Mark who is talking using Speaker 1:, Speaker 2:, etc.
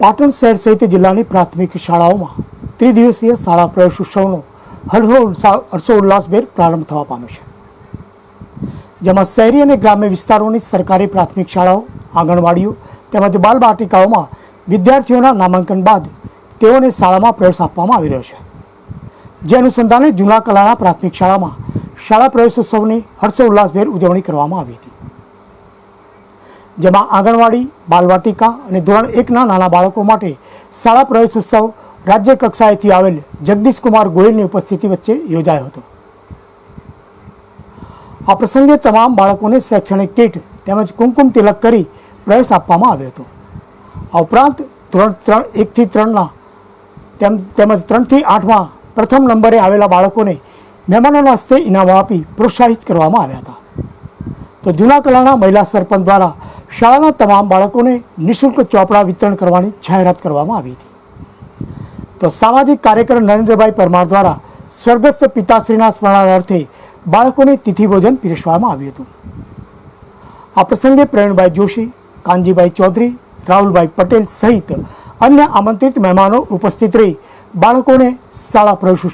Speaker 1: પાટણ શહેર સહિત જિલ્લાની પ્રાથમિક શાળાઓમાં ત્રિદિવસીય શાળા પ્રવેશ ઉત્સવનો ઉત્સાહ હર્ષોલ્લાસભેર પ્રારંભ થવા પામ્યો છે. જેમાં શહેરી અને ગ્રામ્ય વિસ્તારોની સરકારી પ્રાથમિક શાળાઓ, આંગણવાડીઓ તેમજ બાલબાટિકાઓમાં વિદ્યાર્થીઓના નામાંકન બાદ તેઓને શાળામાં પ્રવેશ આપવામાં આવી રહ્યો છે. જે અનુસંધાને જૂના કલાના પ્રાથમિક શાળામાં શાળા પ્રવેશોત્સવની હર્ષોલ્લાસભેર ઉજવણી કરવામાં આવી હતી. જેમાં આંગણવાડી, બાલવાટિકા અને ધોરણ એકના નાના બાળકો માટે શાળા પ્રવેશ ઉત્સવ રાજ્ય કક્ષાએથી આવેલ જગદીશ કુમાર ગોયલની ઉપસ્થિતિ વચ્ચે યોજાયો હતો. આ પ્રસંગે તમામ બાળકોને શૈક્ષણિક કીટ તેમજ કુમકુમ તિલક કરી પ્રવેશ આપવામાં આવ્યો હતો. આ ઉપરાંત ધોરણ ત્રણ એકથી ત્રણના તેમ, તેમજ ત્રણથી આઠમાં પ્રથમ નંબરે આવેલા બાળકોને મહેમાનોના હસ્તે ઇનામો આપી પ્રોત્સાહિત કરવામાં આવ્યા હતા. તો જૂના કલાના મહિલા સરપંચ દ્વારા શાળાના તમામ બાળકોને નિઃશુલ્ક ચોપડા વિતરણ કરવાની જાહેરાત કરવામાં આવી હતી. તો સામાજિક કાર્યકર નરેન્દ્રભાઈ પરમાર દ્વારા સ્વર્ગસ્થ પિતાશ્રીના સ્મરણાર્થે બાળકોને તિથિ ભોજન પીરસવામાં આવ્યું હતું. આ પ્રસંગે પ્રવીણભાઈ જોશી, કાનજીભાઈ ચૌધરી, રાહુલભાઈ પટેલ સહિત અન્ય આમંત્રિત મહેમાનો ઉપસ્થિત રહી બાળકોને શાળા પ્રવેશ